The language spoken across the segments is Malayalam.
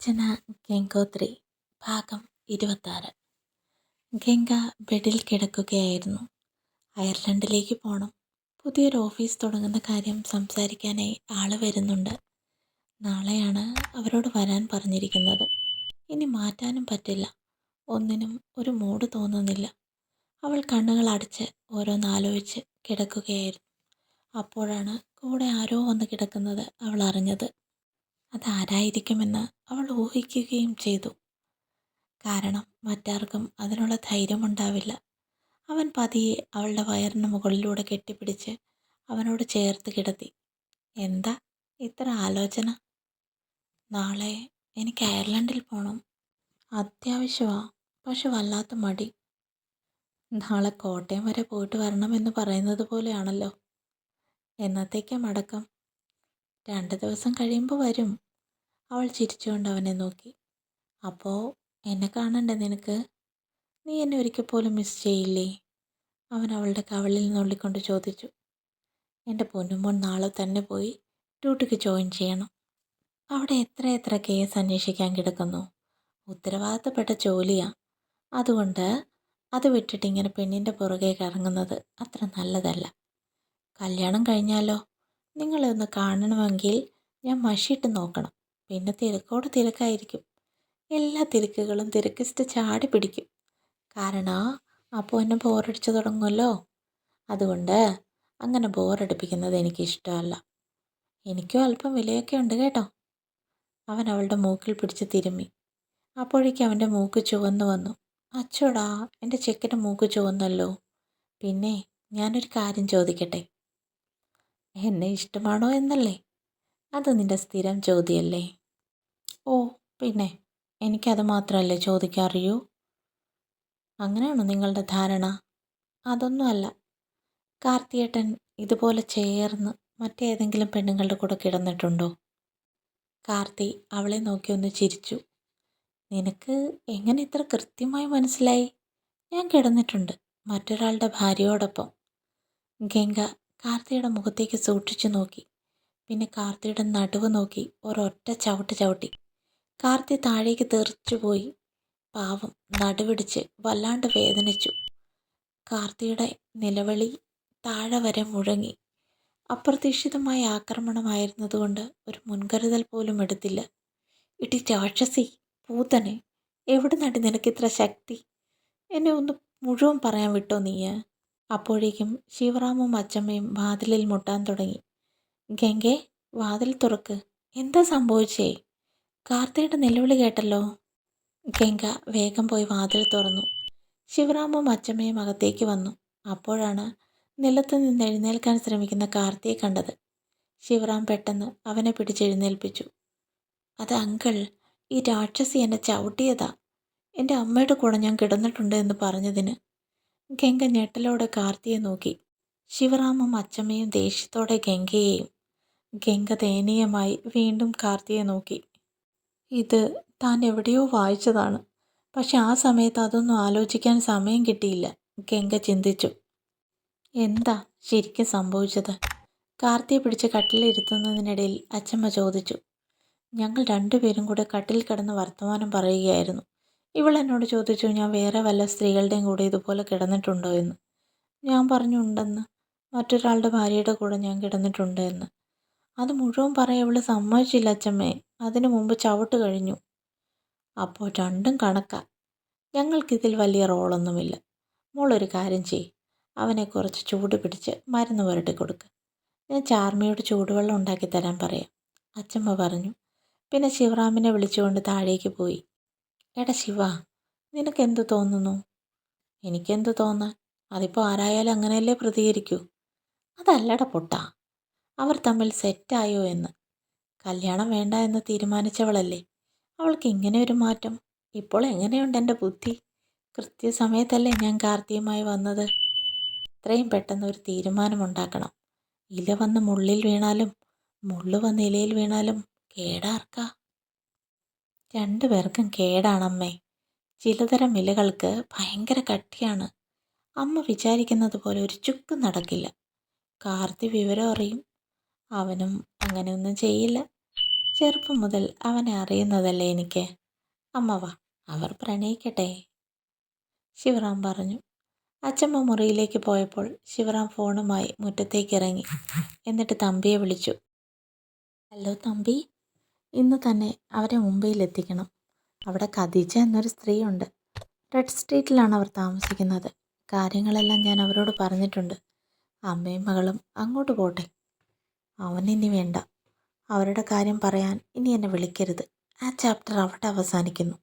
അർച്ചന ഗംഗോത്രി ഭാഗം ഇരുപത്താറ് ഗംഗ ബെഡിൽ കിടക്കുകയായിരുന്നു. അയർലൻഡിലേക്ക് പോകണം പുതിയൊരു ഓഫീസ് തുടങ്ങുന്ന കാര്യം സംസാരിക്കാനായി ആൾ വരുന്നുണ്ട്. നാളെയാണ് അവരോട് വരാൻ പറഞ്ഞിരിക്കുന്നത്. ഇനി മാറ്റാനും പറ്റില്ല. ഒന്നിനും ഒരു മൂഡ് തോന്നുന്നില്ല. അവൾ കണ്ണുകൾ അടച്ച് ഓരോന്നാലോചിച്ച് കിടക്കുകയായിരുന്നു. അപ്പോഴാണ് കൂടെ ആരോ വന്ന് കിടക്കുന്നത് അവൾ അറിഞ്ഞത്. അതാരായിരിക്കുമെന്ന് അവൾ ഊഹിക്കുകയും ചെയ്തു. കാരണം മറ്റാർക്കും അതിനുള്ള ധൈര്യമുണ്ടാവില്ല. അവൻ പതിയെ അവളുടെ വയറിന് മുകളിലൂടെ കെട്ടിപ്പിടിച്ച് അവനോട് ചേർത്ത് കിടത്തി. എന്താ ഇത്ര ആലോചന? നാളെ എനിക്ക് അയർലൻഡിൽ പോകണം അത്യാവശ്യമാ പക്ഷെ വല്ലാത്ത മടി. നാളെ കോട്ടയം വരെ പോയിട്ട് വരണമെന്ന് പറയുന്നത് പോലെയാണല്ലോ. എന്നത്തേക്കാ മടക്കം? രണ്ട് ദിവസം കഴിയുമ്പോൾ വരും. അവൾ ചിരിച്ചുകൊണ്ട് അവനെ നോക്കി. അപ്പോൾ എന്നെ കാണണ്ടേ നിനക്ക്? നീ എന്നെ ഒരിക്കൽ പോലും മിസ് ചെയ്യില്ലേ? അവൻ അവളുടെ കവളിൽ നുള്ളിക്കൊണ്ട് ചോദിച്ചു. എന്റെ പൊന്നുമോൻ നാളെ തന്നെ പോയി ഡ്യൂട്ടിക്ക് ജോയിൻ ചെയ്യണം. അവിടെ എത്ര എത്ര കേസ് അന്വേഷിക്കാൻ കിടക്കുന്നു. ഉത്തരവാദിത്തപ്പെട്ട ജോലിയാണ് അതുകൊണ്ട് അത് വിട്ടിട്ട് ഇങ്ങനെ പെണ്ണിന്റെ പുറകെ കറങ്ങുന്നത് അത്ര നല്ലതല്ല. കല്യാണം കഴിഞ്ഞാലോ? നിങ്ങളെ ഒന്ന് കാണണമെങ്കിൽ ഞാൻ മഷിയിട്ട് നോക്കണം. പിന്നെ തിരക്കോട് തിരക്കായിരിക്കും. എല്ലാ തിരക്കുകളും തിരക്കിസ്റ്റ് ചാടി പിടിക്കും. കാരണം അപ്പോൾ എന്നെ ബോറടിച്ച് തുടങ്ങുമല്ലോ അതുകൊണ്ട് അങ്ങനെ ബോറടിപ്പിക്കുന്നത് എനിക്ക് ഇഷ്ടമല്ല എനിക്കും അല്പം വിലയൊക്കെ ഉണ്ട് കേട്ടോ. അവൻ അവളുടെ മൂക്കിൽ പിടിച്ച് തിരുമ്മി. അപ്പോഴേക്കും അവന്റെ മൂക്ക് ചുവന്നു വന്നു. അച്ചോടാ എന്റെ ചെക്കന്റെ മൂക്ക് ചുവന്നല്ലോ. പിന്നെ ഞാനൊരു കാര്യം ചോദിക്കട്ടെ? എന്നെ ഇഷ്ടമാണോ എന്നല്ലേ? അത് നിന്റെ സ്ഥിരം ചോദ്യമല്ലേ ഓ പിന്നെ എനിക്കത് മാത്രമല്ലേ ചോദിക്കാറിയൂ? അങ്ങനെയാണോ നിങ്ങളുടെ ധാരണ? അതൊന്നുമല്ല. കാർത്തിയേട്ടൻ ഇതുപോലെ ചേർന്ന് മറ്റേതെങ്കിലും പെണ്ണുങ്ങളുടെ കൂടെ കിടന്നിട്ടുണ്ടോ? കാർത്തി അവളെ നോക്കി ഒന്ന് ചിരിച്ചു. നിനക്ക് എങ്ങനെ ഇത്ര കൃത്യമായി മനസ്സിലായി? ഞാൻ കിടന്നിട്ടുണ്ട് മറ്റൊരാളുടെ ഭാര്യയോടൊപ്പം. ഗംഗ കാർത്തിയുടെ മുഖത്തേക്ക് സൂക്ഷിച്ചു നോക്കി. പിന്നെ കാർത്തിയുടെ നടുവ് നോക്കി. ഒരൊറ്റ ചവിട്ട് ചവിട്ടി. കാർത്തി താഴേക്ക് തെറിച്ചുപോയി പാവം നടുവിടിച്ച് വല്ലാണ്ട് വേദനിച്ചു. കാർത്തിയുടെ നിലവിളി താഴെ വരെ മുഴങ്ങി. അപ്രതീക്ഷിതമായ ആക്രമണമായിരുന്നതുകൊണ്ട് ഒരു മുൻകരുതൽ പോലും എടുത്തില്ല. ഇടി രാക്ഷസി പൂതനെ എവിടെ നടി നിനക്കിത്ര ശക്തി? എന്നെ ഒന്ന് മുഴുവൻ പറയാൻ വിട്ടോ നീയ്? അപ്പോഴേക്കും ശിവറാമും അച്ചമ്മയും വാതിലിൽ മുട്ടാൻ തുടങ്ങി. ഗംഗെ വാതിൽ തുറക്ക്. എന്താ സംഭവിച്ചേ? കാർത്തിയുടെ നിലവിളി കേട്ടല്ലോ? ഗംഗ വേഗം പോയി വാതിൽ തുറന്നു. ശിവറാമും അച്ചമ്മയും അകത്തേക്ക് വന്നു. അപ്പോഴാണ് നിലത്ത് നിന്ന് എഴുന്നേൽക്കാൻ ശ്രമിക്കുന്ന കാർത്തിയെ കണ്ടത്. ശിവറാം പെട്ടെന്ന് അവനെ പിടിച്ചെഴുന്നേൽപ്പിച്ചു. അത് അങ്കിൾ ഈ രാക്ഷസി എന്നെ ചവിട്ടിയതാ. എന്റെ അമ്മയുടെ കൂടെ ഞാൻ കിടന്നിട്ടുണ്ട് എന്ന് പറഞ്ഞതിന് ഗംഗ ഞെട്ടലോടെ കാർത്തിയെ നോക്കി. ശിവറാമും അച്ചമ്മയും ദേഷ്യത്തോടെ ഗംഗയെയും ഗംഗ ദയനീയമായി വീണ്ടും കാർത്തിയെ നോക്കി. ഇത് താൻ എവിടെയോ വായിച്ചതാണ്. പക്ഷെ ആ സമയത്ത് അതൊന്നും ആലോചിക്കാൻ സമയം കിട്ടിയില്ല. ഗംഗ ചിന്തിച്ചു. എന്താ ശരിക്കും സംഭവിച്ചത്? കാർത്തിയെ പിടിച്ച് കട്ടിലിരുത്തുന്നതിനിടയിൽ അച്ചമ്മ ചോദിച്ചു. ഞങ്ങൾ രണ്ടുപേരും കൂടെ കട്ടിൽ കിടന്ന് വർത്തമാനം പറയുകയായിരുന്നു. ഇവൾ എന്നോട് ചോദിച്ചു ഞാൻ വേറെ വല്ല സ്ത്രീകളുടെയും കൂടെ ഇതുപോലെ കിടന്നിട്ടുണ്ടോ എന്ന്? ഞാൻ പറഞ്ഞു ഉണ്ടെന്ന്. മറ്റൊരാളുടെ ഭാര്യയുടെ കൂടെ ഞാൻ കിടന്നിട്ടുണ്ട് എന്ന്. അത് മുഴുവൻ പറയാൻ ഇവൾ സമ്മതിച്ചില്ല അച്ചമ്മേ അതിനു മുമ്പ് ചവിട്ട് കഴിഞ്ഞു. അപ്പോൾ രണ്ടും കണക്കാ. ഞങ്ങൾക്കിതിൽ വലിയ റോളൊന്നുമില്ല. മോളൊരു കാര്യം ചെയ് അവനെ കുറച്ച് ചൂട് പിടിച്ച് മരുന്ന് പുരട്ടി കൊടുക്ക്. ഞാൻ ചാർമിയോട് ചൂടുവെള്ളം ഉണ്ടാക്കി തരാൻ പറയാം. അച്ചമ്മ പറഞ്ഞു. പിന്നെ ശിവറാമിനെ വിളിച്ചുകൊണ്ട് താഴേക്ക് പോയി. എടാ ശിവ നിനക്കെന്ത് തോന്നുന്നു? എനിക്കെന്ത് തോന്നാൻ? അതിപ്പോൾ ആരായാലും അങ്ങനെയല്ലേ പ്രതികരിക്കൂ? അതല്ലട പൊട്ട അവർ തമ്മിൽ സെറ്റായോ എന്ന്. കല്യാണം വേണ്ട എന്ന് തീരുമാനിച്ചവളല്ലേ അവൾക്ക് ഇങ്ങനെ ഒരു മാറ്റം? ഇപ്പോൾ എങ്ങനെയുണ്ട് എന്റെ ബുദ്ധി? കൃത്യസമയത്തല്ലേ ഞാൻ കാർത്തിയുമായി വന്നത്? ഇത്രയും പെട്ടെന്ന് ഒരു തീരുമാനമുണ്ടാക്കണം. ഇല വന്ന് മുള്ളിൽ വീണാലും മുള്ളു വന്ന് ഇലയിൽ വീണാലും കേടാർക്കാ? രണ്ടു പേർക്കും കേടാണമ്മേ. ചിലതരം ഇലകൾക്ക് ഭയങ്കര കട്ടിയാണ്. അമ്മ വിചാരിക്കുന്നത് പോലെ ഒരു ചുക്ക് നടക്കില്ല. കാർത്തി വിവരം അറിയും. അവനും അങ്ങനെയൊന്നും ചെയ്യില്ല. ചെറുപ്പം മുതൽ അവനെ അറിയുന്നതല്ലേ എനിക്ക്. അമ്മ വാ അവർ പ്രണയിക്കട്ടെ. ശിവറാം പറഞ്ഞു. അച്ചമ്മ മുറിയിലേക്ക് പോയപ്പോൾ ശിവറാം ഫോണുമായി മുറ്റത്തേക്ക് ഇറങ്ങി. എന്നിട്ട് തമ്പിയെ വിളിച്ചു. ഹലോ തമ്പി ഇന്ന് തന്നെ അവരെ മുംബൈയിൽ എത്തിക്കണം അവിടെ ഖദീജ എന്നൊരു സ്ത്രീയുണ്ട്. റെഡ് സ്ട്രീറ്റിലാണ് അവർ താമസിക്കുന്നത്. കാര്യങ്ങളെല്ലാം ഞാൻ അവരോട് പറഞ്ഞിട്ടുണ്ട്. അമ്മയും മകളും അങ്ങോട്ട് പോട്ടെ. അവനിനി വേണ്ട. അവരുടെ കാര്യം പറയാൻ ഇനി എന്നെ വിളിക്കരുത്. ആ ചാപ്റ്റർ അവിടെ അവസാനിക്കുന്നു.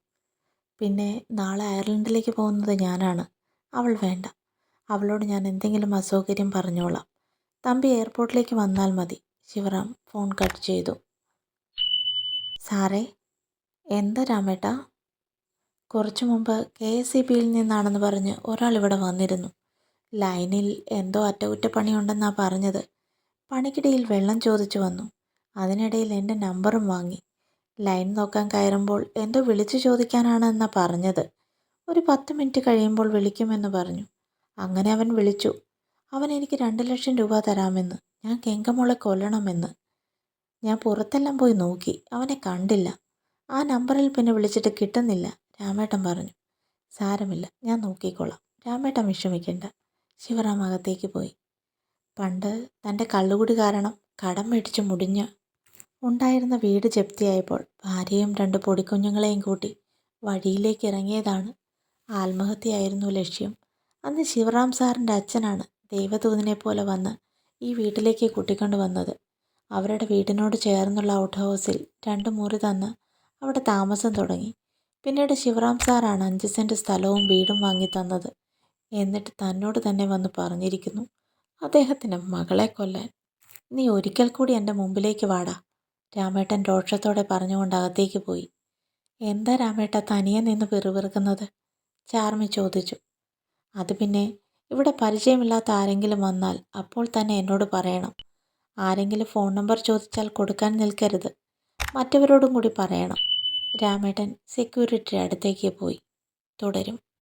പിന്നെ നാളെ അയർലൻഡിലേക്ക് പോകുന്നത് ഞാനാണ്. അവൾ വേണ്ട. അവളോട് ഞാൻ എന്തെങ്കിലും അസൗകര്യം പറഞ്ഞോളാം. തമ്പി എയർപോർട്ടിലേക്ക് വന്നാൽ മതി. ശിവറാം ഫോൺ കട്ട് ചെയ്തു. സാറേ എന്താ രാമേട്ടാ? കുറച്ചു മുമ്പ് കെ എസ് ഇ ബിയിൽ നിന്നാണെന്ന് പറഞ്ഞ് ഒരാൾ ഇവിടെ വന്നിരുന്നു. ലൈനിൽ എന്തോ അറ്റകുറ്റപ്പണിയുണ്ടെന്നാണ് പറഞ്ഞത്. പണിക്കിടയിൽ വെള്ളം ചോദിച്ചു വന്നു. അതിനിടയിൽ എന്റെ നമ്പറും വാങ്ങി. ലൈൻ നോക്കാൻ കയറുമ്പോൾ എന്തോ വിളിച്ചു ചോദിക്കാനാണെന്നാണ് പറഞ്ഞത്. ഒരു പത്ത് മിനിറ്റ് കഴിയുമ്പോൾ വിളിക്കുമെന്ന് പറഞ്ഞു. അങ്ങനെ അവൻ വിളിച്ചു. അവൻ എനിക്ക് രണ്ട് ലക്ഷം രൂപ തരാമെന്ന്. ഞാൻ കെങ്കമോളെ കൊല്ലണമെന്ന്. ഞാൻ പുറത്തെല്ലാം പോയി നോക്കി. അവനെ കണ്ടില്ല. ആ നമ്പറിൽ പിന്നെ വിളിച്ചിട്ട് കിട്ടുന്നില്ല. രാമേട്ടൻ പറഞ്ഞു. സാരമില്ല ഞാൻ നോക്കിക്കോളാം. രാമേട്ടൻ വിഷമിക്കണ്ട. ശിവറാം അകത്തേക്ക് പോയി. പണ്ട് തന്റെ കള്ളുകുടി കാരണം കടം മേടിച്ച് മുടിഞ്ഞ് ഉണ്ടായിരുന്ന വീട് ജപ്തിയായപ്പോൾ ഭാര്യയും രണ്ട് പൊടിക്കുഞ്ഞുങ്ങളെയും കൂട്ടി വഴിയിലേക്ക് ഇറങ്ങിയതാണ് ആത്മഹത്യയായിരുന്നു ലക്ഷ്യം. അന്ന് ശിവറാം സാറിന്റെ അച്ഛനാണ് ദൈവദൂതനെ പോലെ വന്ന് ഈ വീട്ടിലേക്ക് കൂട്ടിക്കൊണ്ടു വന്നത്. അവരുടെ വീടിനോട് ചേർന്നുള്ള ഔട്ട് ഹൗസിൽ രണ്ട് മുറി തന്ന് അവിടെ താമസം തുടങ്ങി. പിന്നീട് ശിവറാം സാറാണ് അഞ്ച് സെന്റ് സ്ഥലവും വീടും വാങ്ങി തന്നത് എന്നിട്ട് തന്നോട് തന്നെ വന്ന് പറഞ്ഞിരിക്കുന്നു അദ്ദേഹത്തിന് മകളെ കൊല്ലാൻ. നീ ഒരിക്കൽ കൂടി എന്റെ മുമ്പിലേക്ക് വാടാ. രാമേട്ടൻ രോക്ഷത്തോടെ പറഞ്ഞുകൊണ്ട് അകത്തേക്ക് പോയി. എന്താ രാമേട്ട തനിയെ നിന്ന് പിറുപിറുക്കുന്നത്? ചാർമി ചോദിച്ചു. അത് പിന്നെ ഇവിടെ പരിചയമില്ലാത്ത ആരെങ്കിലും വന്നാൽ അപ്പോൾ തന്നെ എന്നോട് പറയണം. ആരെങ്കിലും ഫോൺ നമ്പർ ചോദിച്ചാൽ കൊടുക്കാൻ നിൽക്കരുത്. മറ്റവരോടും കൂടി പറയണം. രാമേട്ടൻ സെക്യൂരിറ്റിയുടെ അടുത്തേക്ക് പോയി. തുടരും.